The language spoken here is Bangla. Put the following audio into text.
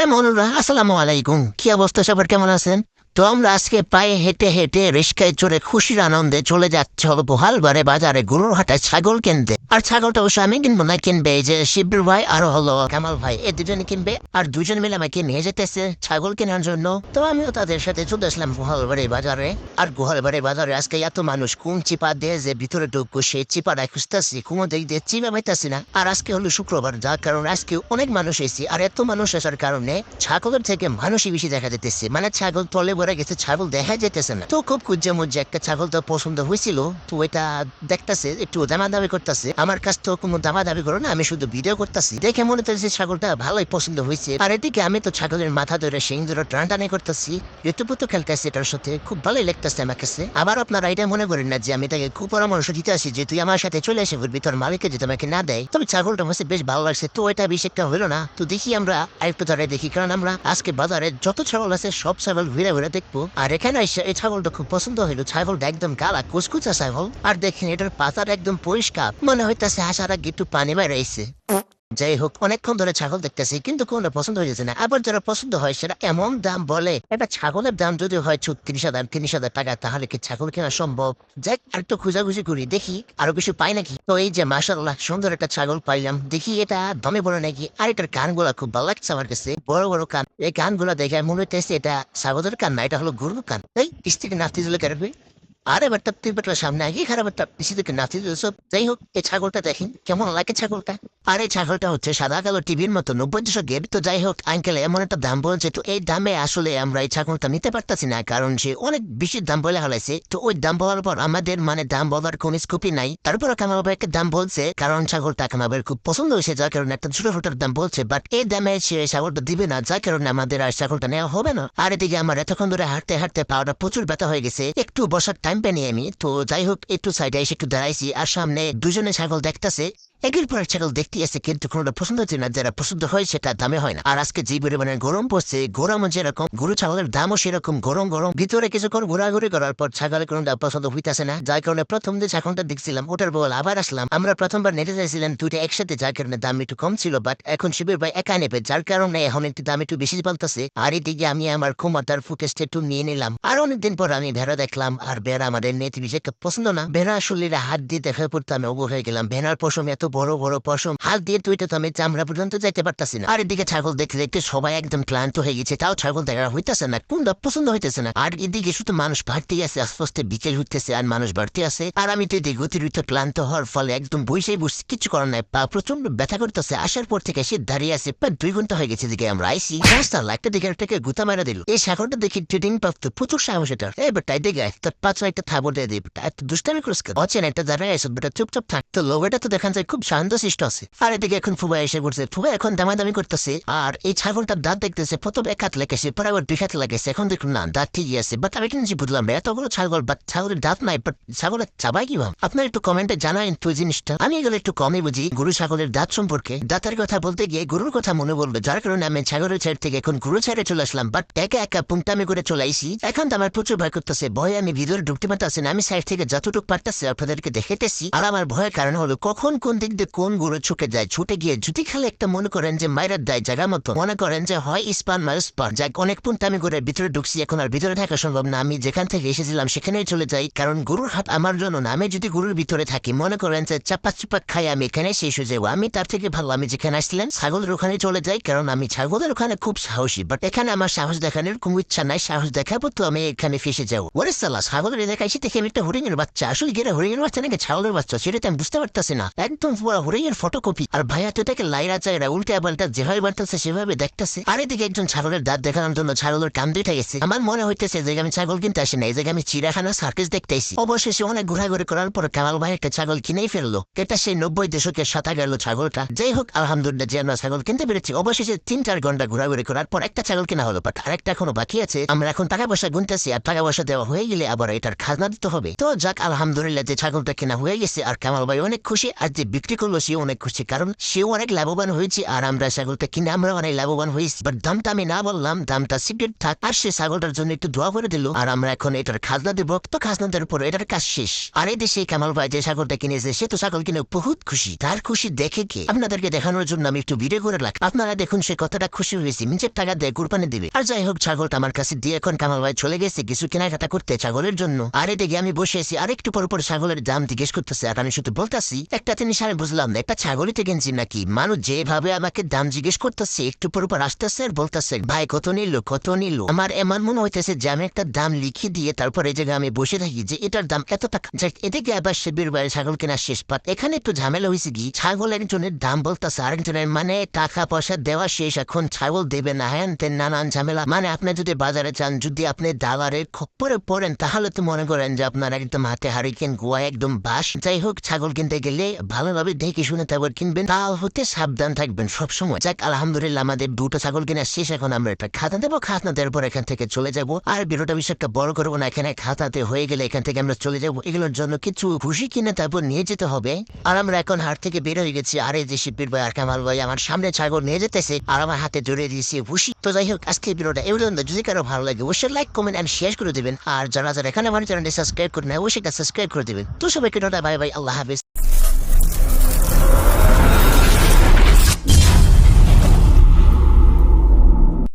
হ্যাঁ মনুরা আসসালামু আলাইকুম। কি অবস্থা সবার? কেমন আছেন? তো আমরা আজকে পায়ে হেঁটে হেঁটে রিস্কায় চড়ে খুশির আনন্দে চলে যাচ্ছে হলো বহালবারে বাজারে গরুর হাটায় ছাগল কিনতে। আর ছাগলটা অবশ্য আমি কিনবো না, কিনবে যে শিবির ভাই আর হলো কামাল ভাই এই দুজনে কিনবে। আর দুজন মিলে আমাকে নিয়ে যেতেছে ছাগল কেনার জন্য। তো আমিও তাদের সাথে চলে আসলাম গোহালবাড়ি বাজারে। আর গোহালবাড়ি বাজারে আজকে এত মানুষ, কোন চিপা দিয়ে যে ভিতরে ঢুকবো, সেই চিপাটায় খুঁজতেছি কোনো দিক দিয়ে চিপা পাইতাছি না। আর আজকে হলো শুক্রবার, যার কারণে আজকে অনেক মানুষ এসেছি। আর এত মানুষ আসার কারণে ছাগলের থেকে মানুষই বেশি দেখা যেতেছে মানে ছাগল তলে ভরে গেছে, ছাগল দেখা যেতেছে না। তো খুব কুজ্জে মুজ্জে একটা ছাগল তো পছন্দ হয়েছিল তো এটা দেখতেছে, একটু দামা দাবি করতেছে। আমার কাছ তো কোনো দামা দাবি করো না, আমি শুধু ভিডিও করতেছি। দেখে মনে হচ্ছে ছাগলটা ভালোই পছন্দ হয়েছে আর এদিকে আমি তো ছাগলের মাথা ধরে সিং ধরে টান টানে করতেছি। ইউটিউবে তো খেলতেছি এটার সাথে, খুব ভালোই লাগতেছে আমার কাছে। আবার আপনারা এটা মনে করেন না যে আমি তাকে খুব পরামর্শ দিতে আসি যে, তুই আমার সাথে চলে এসে ঘুরবি, তোর মালিককে যদি আমাকে না দেয়। তবে ছাগলটা হচ্ছে বেশ ভালো লাগছে। তো এটা বেশ একটা হলো না। তো দেখি আমরা আরেকটু ধরে দেখি, কারণ আমরা আজকে বাজারে যত ছাগল আছে, সব ছাগল ঘুরে ঘুরে দেখব। আর এখানে এসে এই ছাগলটা খুব পছন্দ হইল। ছাগলটা একদম কালা কুচকুচা ছাগল। আর দেখেন, এটার পাতার একদম পরিষ্কার। মনে হইতেছে হাসারা আগে একটু পানি বেড়াইছে যাই হোক অনেকক্ষণ ধরে ছাগল দেখতেছি, কিন্তু কোনটা পছন্দ হয়ে যাচ্ছে না। আবার যারা পছন্দ হয় সেটা এমন দাম বলে। একটা ছাগলের দাম যদি হয় ছত্রিশ হাজার, তিরিশ হাজার টাকা, তাহলে কি ছাগল কেনা সম্ভব? যাই আর একটু খুঁজাখুঁজি করি, দেখি আরও কিছু পাই নাকি? তো এই যে মাসাল্লাহ সুন্দর একটা ছাগল পাইলাম। দেখি এটা দমে বড় নাকি? আর এটার কানগুলা খুব ভালো লাগছে আমার কাছে। বড় বড় কান। এই কানগুলা দেখে মনে হইতেছে এটা ছাগলের কান না, এটা হলো গরুর কান। এই স্ত্রীকে নাতি দিলে কেরবে আরে বাট্টা তুই বাট্টা সামনে আগে খারাপ একটা পিসি থেকে নাচি সব যাই হোক, এই ছাগলটা দেখেন কেমন লাগে ছাগলটা? আর এই ছাগলটা হচ্ছে সাদা কালো টিভির মতো নব্বই দশকের তো যাই হোক আঙ্কেল এমন একটা দাম বলছে, তো এই দামে আসলে আমরা এই ছাগলটা নিতে পারতাছি না, কারণ সে অনেক বেশি দাম বলে হলাইছে। তো ওই দাম বলার পর আমাদের মানে দাম বলার কোন স্কোপই নাই। তারপর একটা দাম বলছে, কারণ ছাগলটা ভাইয়ের খুব পছন্দ হয়েছে, যার কারণে একটা ছোট ছোটার দাম বলছে বাট এই দামে সে ছাগলটা দিবে না, যার কারণে আমাদের আর ছাগলটা নেওয়া হবে না। আর এদিকে আমার এতক্ষণ ধরে হাঁটতে হাঁটতে পাওয়াটা প্রচুর ব্যথা হয়ে গেছে, একটু বসার টাইম পেনি আমি, তো যাই হোক, একটু সাইডে এসে একটু দাঁড়াইছি। আর সামনে দুজনে ছাগল দেখতেছে। একের পর দেখতে আসে কিন্তু কোনোটা পছন্দ হচ্ছে না, যারা পছন্দ হয় সেটা দামে হয় না। আর আজকে যে পরিমাণে গরম পড়ছে গরম যেরকম, গরু ছাগলের দামও সেরকম, গরম গরম। ভিতরে কিছুক্ষণ ঘোরাঘুরি করার পর ছাগলের কোনো দাম পছন্দ হইতেছে না, যার কারণে প্রথম যে ছাগলটা দেখছিলাম, ওটার বল আবার আসলাম। আমরা প্রথমবার নেটে চাইছিলাম দুইটা একসাথে, যার কারণে দাম একটু কম ছিল বাট এখন শিবির ভাই একা নেবে, যার কারণে এখন একটু দাম একটু বেশি পাল্টাছে আর এদিকে আমি আমার ক্ষমতার ফুটেজটা একটু নিয়ে নিলাম। আর অনেকদিন পর আমি ভেড়া দেখলাম, আর বেড়া আমাদের নেট পছন্দ না। ভেড়া আসলে হাত দিয়ে দেখা পড়তে আমি অবু হয়ে গেলাম। ভেড়ার পশম এত বড় বড় পশম। হাত দিয়ে তুইতে তো আমি চামড়া পর্যন্ত যাইতে পারতাছি না। আর এদিকে ছাগল দেখতে দেখতে সবাই একদম ক্লান্ত হয়ে গেছে। তাও ছাগল দেখা হইতেছে না কোনটা পছন্দ হইতেছে না। আর এদিকে শুধু মানুষ বাড়তেই আছে আস্তে আস্তে বিকেল হইতেছে আর মানুষ বাড়তে আছে। আর আমি তো এদিকে অতিরিক্ত ক্লান্ত হওয়ার ফলে একদম বসেই বসছি কিছু করার নাই। পা প্রচণ্ড ব্যথা করতেছে। আসার পর থেকে সে দাঁড়িয়ে আছে প্রায় দুই ঘণ্টা হয়ে গেছে এদিকে আমরা আইসি। রাস্তা একটা দিকে একটাকে গুতা মারা দিল। এই ছাগলটা দেখি ট্রেডিং প্রাপ্ত প্রচুর সাহস এটা। এই বেটা আয়, তোর পাঁচ একটা থাবর দিয়ে দিই এত দুষ্টামি কেন? অচেন একটা দাঁড়ায় আছে বেটা চুপচাপ থাক। তো লোকটা তো দেখান যায় খুব শান্ত শিষ্ট আছে। আর এদিকে এখন ফুবা এসে পড়ছে। ফুবা এখন দামাদামি করতেছে। আর এই ছাগলটার দাঁত দেখতেছে, প্রথম এক হাত লেগেছে পরে আবার দুই হাত লেগেছে। এখন দেখুন, না, দাঁত ঠিকই আছে। বাট আমি কিন্তু বুঝলাম না ছাগল বাট ছাগলের দাঁত নাই বাট ছাগলের চাবাই কি ভাব? আপনার একটু কমেন্টে জানান তুই জিনিসটা। আমি এগুলো একটু কমই বুঝি। গরু ছাগলের দাঁত সম্পর্কে। দাঁতের কথা বলতে গিয়ে গরুর কথা মনে বলবে যার কারণে আমি ছাগলের ছেড়ে থেকে এখন গরু ছেড়ে চলে আসলাম। বাট একা একা পুংটামি করে চলে আইসি এখন তো আমার প্রচুর ভয় করতেছে। ভয় আমি ভিতরে ঢুকতে পারতেছি না। আমি সাইড থেকে যতটুকু পারতেছি আপনাদেরকে দেখাইতেছি। আর আমার ভয়ের কারণ হলো, কখন কোন দিক দিয়ে কোন গরু ছুটে যায়, ছুটে গিয়ে যদি খালে একটা মনে করেন যে মায়ের দেয় জায়গা মতো। মনে করেন যে হয় ইস্পান মার ইস্পান যাই অনেক পুন্তামি করে ভিতরে ঢুকছি, এখন আর ভিতরে থাকা সম্ভব না। আমি যেখান থেকে এসেছিলাম, সেখানেই চলে যাই, কারণ গরুর হাত আমার জন্য না। আমি যদি গরুর ভিতরে থাকি, মনে করেন যে চাপা চুপা খাই, আমি এখানে শেষ হয়ে যাব। আমি তার থেকে ভালো, আমি যেখানে আসছিলাম, ছাগলের ওখানে চলে যাই, কারণ আমি ছাগলের ওখানে খুব সাহসী। বাট এখানে আমার সাহস দেখানোর কোনো ইচ্ছা নাই, সাহস দেখাবো তো আমি এখানে ফেসে যাব। ওরে সাল্লাহ ছাগলের এসে দেখে আমি একটা হরিণের বাচ্চা। আসলে গেলে হরিণের বাচ্চা নাকি ছাগলের বাচ্চা? সেটা আমি বুঝতে পারতেছি না। একদম ফটোকপি আর ভাইয়া তো লাইরা যেভাবে সেভাবে দেখতেছে। আর এদিকে একজন ছাগলের দাঁত দেখানোর জন্য ছাগলের কান গেছে। আমার মনে হইতেছে যে আমি ছাগল কিনতে আসি না এই জায়গায় আমি চিড়াখানা সার্কিস দেখতে আসি অবশেষে অনেক ঘোরাঘুরি করার পর কামাল ভাই একটা ছাগল কিনেই ফেলল। এটা সেই নব্বই দশকের গেল ছাগলটা। যাই হোক, আলহামদুলিল্লাহ যে আমরা ছাগল কিনতে পেরেছি, অবশেষে তিন চার ঘণ্টা ঘোরাঘুরি করার পর একটা ছাগল কিনা হলো বাট আরেকটা এখনও বাকি আছে। আমরা এখন টাকা পয়সা গুনতেছি, আর টাকা পয়সা দেওয়া হয়ে গেলে আবার এটার খাজনা দিতে হবে। তো যাক, আলহামদুলিল্লাহ যে ছাগলটা কেনা হয়ে গেছে, আর কামাল ভাই অনেক খুশি আর যে বিক্রি বিক্রি করল সে অনেক খুশি। কারণ সেও অনেক লাভবান হয়েছে, আর আমরা ছাগলটা কিনে, আমরা অনেক লাভবান হয়েছি। বাট দামটা আমি না বললাম, দামটা সিক্রেট থাক। আর সে ছাগলটার জন্য একটু দোয়া করে দিল, আর আমরা এখন এটার খাজনা দেবো। তো খাজনা দেওয়ার পর এটার কাজ শেষ। আর এই দেশে কামাল ভাই যে ছাগলটা কিনেছে, সে তো ছাগল কিনে বহুত খুশি। তার খুশি দেখে কে? আপনাদেরকে দেখানোর জন্য আমি একটু ভিডিও করে রাখ আপনারা দেখুন, সে কথাটা খুশি হয়েছে, নিজের টাকা দিয়ে কুরবানি দিবে। আর যাই হোক, ছাগলটা আমার কাছে দিয়ে এখন কামাল ভাই চলে গেছে কিছু কেনাকাটা করতে ছাগলের জন্য। আর এদিকে আমি বসে আছি আর একটু পর পর ছাগলের দাম জিজ্ঞেস করতেছে, আর আমি শুধু বলতাছি, একটা তিনি জিনিস আমি বুঝলাম না একটা ছাগলিতে কিনছি নাকি? মানুষ যেভাবে আমাকে দাম জিজ্ঞেস করতেছে, একটু পর পর আসতেছে আর বলতেছে, ভাই, কত নিল কত নিল? আমার এমন মনে হইতেছে যে, আমি একটা দাম লিখে দিয়ে তারপর এই জায়গায় আমি বসে থাকি যে, এটার দাম এত টাকা। যাক, এদিকে আবার শিবির বাইরে ছাগল কেনা শেষ পাত এখানে একটু ঝামেলা হয়েছে কি, ছাগল একজনের দাম বলতেছে, আরেকজনের মানে টাকা পয়সা দেওয়া শেষ, এখন ছাগল দেবে না, হ্যান তেন নানান ঝামেলা। মানে আপনি যদি বাজারে চান যদি আপনি দালারের খপ্পরে পড়েন, তাহলে তো মনে করেন যে, আপনার একদম হাতে হারিকেন গোয়া একদম বাস। যাই হোক, ছাগল কিনতে গেলে ভালোভাবে দেখে শুনে তারপর কিনবেন, তা হতে সাবধান থাকবেন সবসময়। যাক, আলহামদুলিল্লাহ আমাদের দুটো ছাগল কিনা শেষ, এখন আমরা একটা খাতা দেবো, খাতা দেওয়ার পর এখান থেকে চলে যাব। আর বিরোটা বেশি একটা বড় করব না, এখানে খাতাতে হয়ে গেলে এখান থেকে আমরা চলে যাব। এগুলোর জন্য কিছু খুশি কিনে তারপর নিয়ে যেতে হবে। আর আমরা এখন হাট থেকে বের হয়ে গেছি। আর এই যে শিল্পীর ভাই আর কামাল ভাই আমার সামনে ছাগল নিয়ে যেতেছে, আর আমার হাতে জড়িয়ে দিয়েছি খুশি তো যাই হোক আজকে ভিডিওটা এই যদি কারও ভালো লাগে, অবশ্যই লাইক কমেন্ট এন্ড শেয়ার করে দেবেন। আর যারা যারা এখানে আমার চ্যানেলটি সাবস্ক্রাইব করে নেয় অবশ্যই সাবস্ক্রাইব করে দেবেন। তো সবাইকে বাই বাই আল্লাহ হাফিজ।